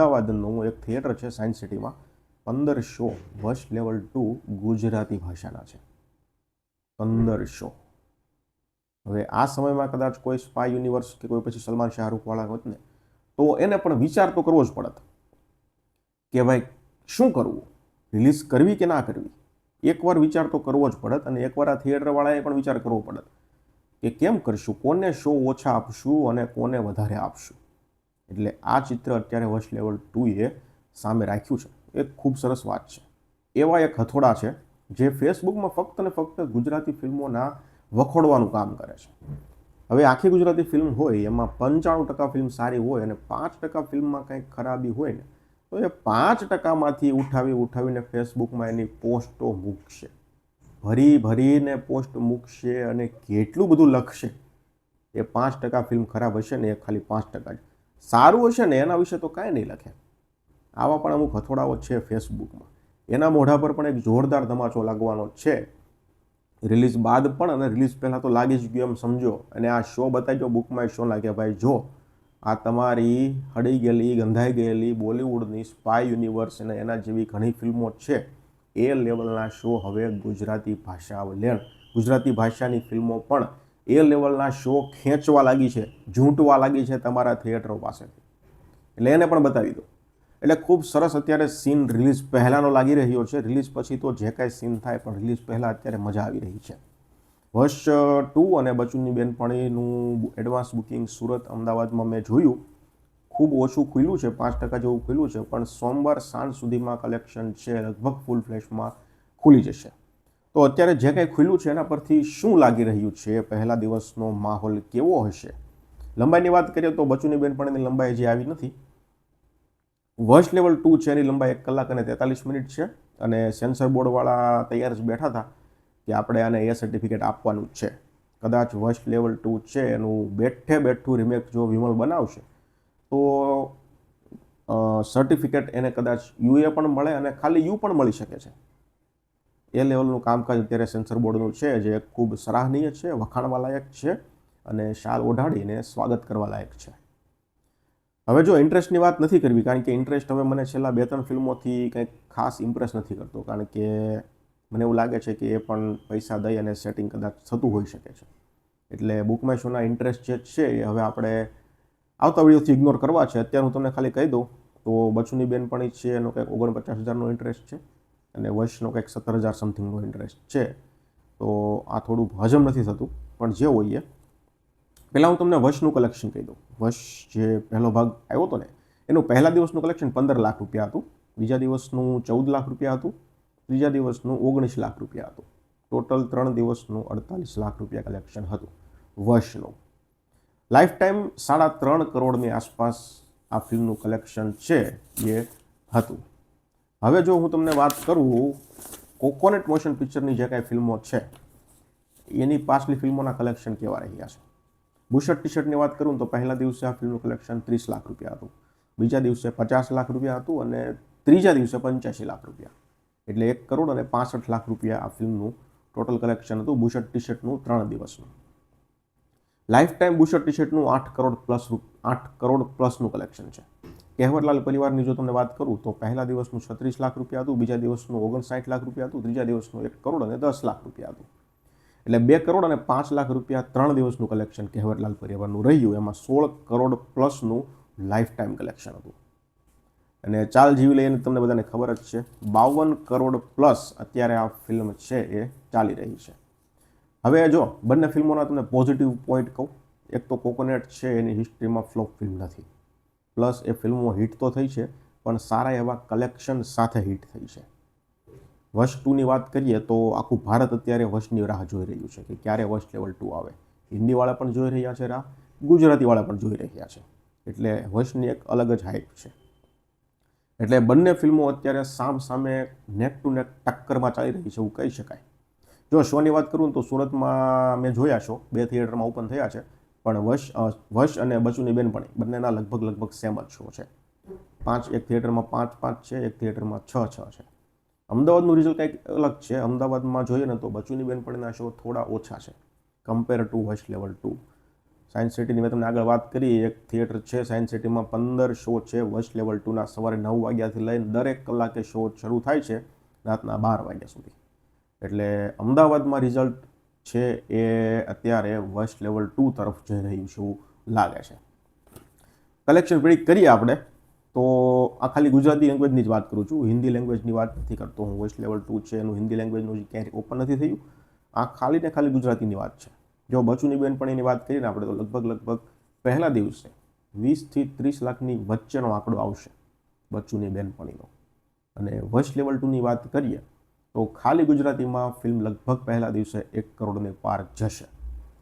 અમદાવાદનું એક થિયેટર છે સાયન્સ સિટીમાં. પંદર શો વશ લેવલ ટુ ગુજરાતી ભાષાના છે. પંદર શો. હવે આ સમયમાં કદાચ કોઈ સ્પાય યુનિવર્સ કે કોઈ પછી સલમાન શાહરૂખવાળા હોત ને, તો એને પણ વિચાર તો કરવો જ પડત. કે ભાઈ, શું કરવું? રિલીઝ કરવી કે ના કરવી? એકવાર વિચાર તો કરવો જ પડત અને એકવાર આ થિયેટરવાળાએ પણ વિચાર કરવો પડત કે કેમ કરશું, કોને શો ઓછા આપશું અને કોને વધારે આપશું? એટલે આ ચિત્ર અત્યારે વશ લેવલ ટુએ સામે રાખ્યું છે. એ ખૂબ સરસ વાત છે. એવા એક હથોડા છે જે ફેસબુકમાં ફક્ત ને ફક્ત ગુજરાતી ફિલ્મોના વખોડવાનું કામ કરે છે. હવે આખી ગુજરાતી ફિલ્મ હોય, એમાં પંચાણું ટકા ફિલ્મ સારી હોય અને પાંચ ટકા ફિલ્મમાં કંઈક ખરાબી હોય ને, તો એ પાંચ ટકામાંથી ઉઠાવી ઉઠાવીને ફેસબુકમાં એની પોસ્ટો મૂકશે. ભરી ભરીને પોસ્ટ મૂકશે અને કેટલું બધું લખશે. એ પાંચ ટકા ફિલ્મ ખરાબ હશે ને એ ખાલી પાંચ ટકા જ. સારું હશે ને એના વિશે તો કાંઈ નહીં લખે. આવા પણ અમુક હથોડાઓ છે ફેસબુકમાં એના મોઢા પર પણ એક જોરદાર ધમાચો લાગવાનો છે. રિલીઝ બાદ પણ અને રિલીઝ પહેલાં તો લાગી જ ગયું એમ સમજો. અને આ શો બતાવી જો બુકમાં શો લાગે ભાઈ જો, આ તમારી હળી ગયેલી, ગંધાઈ ગયેલી બોલિવૂડની સ્પાય યુનિવર્સ અને એના જેવી ઘણી ફિલ્મો છે. એ લેવલના શો હવે ગુજરાતી ભાષા લેણ. ગુજરાતી ભાષાની ફિલ્મો પણ એ લેવલના શો ખેંચવા લાગી છે, ઝૂંટવા લાગી છે તમારા થિયેટરો પાસેથી. એટલે એને પણ બતાવી દો એટલે ખૂબ સરસ અત્યારે સીન રિલીઝ પહેલાંનો લાગી રહ્યો છે, રિલીઝ પછી તો જે કાંઈ સીન થાય પણ રિલીઝ પહેલાં અત્યારે મજા આવી રહી છે. વર્ષ ટુ અને બચુની બેનપણીનું એડવાન્સ બુકિંગ સુરત અમદાવાદમાં મેં જોયું. ખૂબ ઓછું ખુલ્યું છે, પાંચ ટકા જેવું ખુલ્યું છે, પણ સોમવાર સાંજ સુધીમાં કલેક્શન છે, લગભગ ફૂલ ફ્લેશમાં ખુલી જશે. તો અત્યારે જે કંઈ ખુલ્યું છે એના પરથી શું લાગી રહ્યું છે? પહેલા દિવસનો માહોલ કેવો હશે? લંબાઈની વાત કરીએ તો બચુની બેનપણીની લંબાઈ હજી આવી નથી. વર્ષ લેવલ ટુ છે એની લંબાઈ એક કલાક અને તેતાલીસ મિનિટ છે અને સેન્સર બોર્ડવાળા તૈયાર જ બેઠા હતા કે આપણે આને એ સર્ટિફિકેટ આપવાનું જ છે. કદાચ વર્ષ લેવલ ટુ છે એનું બેઠે બેઠું રિમેક જો વિમલ બનાવશે, તો સર્ટિફિકેટ એને કદાચ યુએ પણ મળે અને ખાલી યુ પણ મળી શકે છે. એ લેવલનું કામકાજ અત્યારે સેન્સર બોર્ડનું છે, જે ખૂબ સરાહનીય છે વખાણવા લાયક છે અને શાલ ઓઢાડીને સ્વાગત કરવા લાયક છે. હવે જો ઇન્ટરેસ્ટની વાત નથી કરવી, કારણ કે ઇન્ટરેસ્ટ હવે મને છેલ્લા બે ત્રણ ફિલ્મોથી કંઈક ખાસ ઇમ્પ્રેસ નથી કરતો, કારણ કે મને એવું લાગે છે કે એ પણ પૈસા દઈ અને સેટિંગ કદાચ થતું હોઈ શકે છે. એટલે બુકમાય શોના ઇન્ટરેસ્ટ જે છે એ હવે આપણે આવતા વિડીયોથી ઇગ્નોર કરવા છે. અત્યારે હું તમને ખાલી કહી દઉં, તો બચુની બેનપણી છે, એનો કંઈક ઓગણપચાસ હજારનો ઇન્ટરેસ્ટ છે. અને વર્ષનો કંઈક સત્તર હજાર સમથિંગનો ઇન્ટરેસ્ટ છે. તો આ થોડું હજમ નથી થતું, પણ જે હોઈએ. પહેલાં હું તમને વર્ષનું કલેક્શન કહી દઉં. વર્ષ જે પહેલો ભાગ આવ્યો હતો ને, એનું પહેલા દિવસનું કલેક્શન પંદર લાખ રૂપિયા હતું. બીજા દિવસનું ચૌદ લાખ રૂપિયા હતું. ત્રીજા દિવસનું ઓગણીસ લાખ રૂપિયા હતું. ટોટલ ત્રણ દિવસનું અડતાલીસ લાખ રૂપિયા કલેક્શન હતું વર્ષનું. લાઈફ ટાઈમ સાડા ત્રણ કરોડની આસપાસ આ ફિલ્મનું કલેક્શન છે, એ હતું. હવે જો હું તમને વાત કરું, કોકોનેટ મોશન પિક્ચરની જે કાંઈ ફિલ્મો છે, એની પાછલી ફિલ્મોના કલેક્શન કેવા રહ્યા છે? બુશર્ટ ટી શર્ટની વાત કરું તો પહેલા દિવસે આ ફિલ્મનું કલેક્શન ત્રીસ લાખ રૂપિયા હતું. બીજા દિવસે પચાસ લાખ રૂપિયા હતું અને ત્રીજા દિવસે પંચ્યાસી લાખ રૂપિયા. એટલે એક કરોડ અને પાસઠ લાખ રૂપિયા આ ફિલ્મનું ટોટલ કલેક્શન હતું, બુશર્ટ ટી શર્ટનું ત્રણ દિવસનું. લાઈફ ટાઈમ બુશર્ટ ટી શર્ટનું આઠ કરોડ પ્લસ આઠ કરોડ પ્લસનું કલેક્શન છે. કહેવતલાલ પરિવારની જો તમને વાત કરું તો પહેલા દિવસનું છત્રીસ લાખ રૂપિયા હતું, બીજા દિવસનું ઓગણસાઠ લાખ રૂપિયા હતું, ત્રીજા દિવસનું એક કરોડ અને દસ લાખ રૂપિયા હતું. એટલે બે કરોડ અને પાંચ લાખ રૂપિયા ત્રણ દિવસનું કલેક્શન કહેવતલાલ પરિવારનું રહ્યું. એમાં સોળ કરોડ પ્લસનું લાઈફ ટાઈમ કલેક્શન હતું. અને ચાલ જીવી લઈને તમને બધાને ખબર જ છે, બાવન કરોડ પ્લસ અત્યારે આ ફિલ્મ છે એ ચાલી રહી છે. હવે જો, બંને ફિલ્મોના તમને પોઝિટિવ પોઈન્ટ કહું. એક તો કોકોનેટ છે, એની હિસ્ટ્રીમાં ફ્લોપ ફિલ્મ નથી. પ્લસ એ ફિલ્મો હિટ તો થઈ છે, પણ સારા એવા કલેક્શન સાથે હિટ થઈ છે. વશ ટુની વાત કરીએ તો આખું ભારત અત્યારે વર્ષની રાહ જોઈ રહ્યું છે કે ક્યારે વર્ષ લેવલ ટુ આવે. હિન્દીવાળા પણ જોઈ રહ્યા છે રાહ, ગુજરાતીવાળા પણ જોઈ રહ્યા છે. એટલે વશની એક અલગ જ હાઇપ છે. એટલે બંને ફિલ્મો અત્યારે સામ સામે નેક ટુ નેક ટક્કરમાં ચાલી રહી છે એવું કહી શકાય. જો શોની વાત કરું તો સુરતમાં મેં જોયા શો બે થિયેટરમાં ઓપન થયા છે. પણ વશ વશ અને બચુની બેનપણી, બંનેના લગભગ લગભગ સેમ જ શો છે. પાંચ, એક થિયેટરમાં પાંચ પાંચ છે, એક થિયેટરમાં છ છ છે. અમદાવાદનું રિઝલ્ટ કંઈક અલગ છે. અમદાવાદમાં જોઈએ ને તો બચુની બેનપણીના શો થોડા ઓછા છે. Compare to Vash level two science સિટીની મેં તમને આગળ વાત કરી, એક થિયેટર છે સાયન્સ સિટીમાં પંદર શો છે, વશ લેવલ ટુના સવારે નવ વાગ્યાથી લઈને દરેક કલાકે શો શરૂ થાય છે, રાતના બાર વાગ્યા સુધી. એટલે અમદાવાદમાં રિઝલ્ટ છે એ અત્યારે વસ્ટ લેવલ ટુ તરફ જઈ રહ્યું છે એવું લાગે છે. કલેક્શન પ્રિડિક્ટ કરીએ આપણે, તો આ ખાલી ગુજરાતી લેંગ્વેજની જ વાત કરું છું. હિન્દી લેંગ્વેજની વાત નથી કરતો હું. વોઇસ લેવલ ટુ છે એનું હિન્દી લેંગ્વેજનું ક્યાંય ઓપન નથી થયું. આ ખાલી ને ખાલી ગુજરાતીની વાત છે. જો બચુની બેનપણીની વાત કરીએ ને આપણે તો લગભગ લગભગ પહેલા દિવસે વીસથી ત્રીસ લાખની વચ્ચેનો આંકડો આવશે બચ્ચુની બેનપણીનો અને વોઇસ લેવલ ટુની વાત કરીએ તો ખાલી ગુજરાતીમાં ફિલ્મ લગભગ પહેલા દિવસે એક કરોડને પાર જશે.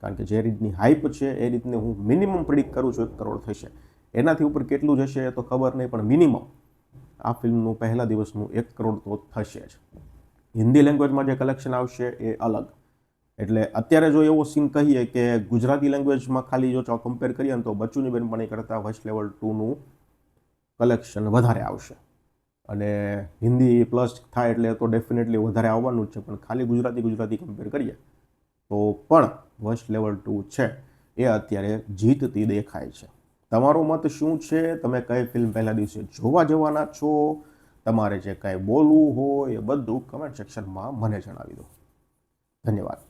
કારણ કે જે રીતની હાઇપ છે, એ રીતને હું મિનિમમ પ્રિડિક્ટ કરું છું, એક કરોડ થશે. એનાથી ઉપર કેટલું જશે એ તો ખબર નહીં, પણ મિનિમમ આ ફિલ્મનું પહેલા દિવસનું એક કરોડ તો થશે જ. હિન્દી લેંગ્વેજમાં જે કલેક્શન આવશે એ અલગ. એટલે અત્યારે જો એવો સીન કહીએ કે ગુજરાતી લેંગ્વેજમાં ખાલી જો કમ્પેર કરીએ ને તો બચ્ચુની બેનપણી કરતાં વસ્ટ લેવલ ટુનું કલેક્શન વધારે આવશે. અને હિન્દી પ્લસ થાય એટલે તો ડેફિનેટલી વધારે આવવાનું જ છે. પણ ખાલી ગુજરાતી ગુજરાતી કમ્પેર કરીએ તો પણ વર્સ્ટ લેવલ ટુ છે, એ અત્યારે જીતતી દેખાય છે. તમારો મત શું છે? તમે કઈ ફિલ્મ પહેલા દિવસે જોવા જવાના છો? તમારે જે કાંઈ બોલવું હોય એ બધું કમેન્ટ સેક્શનમાં મને જણાવી દો. ધન્યવાદ.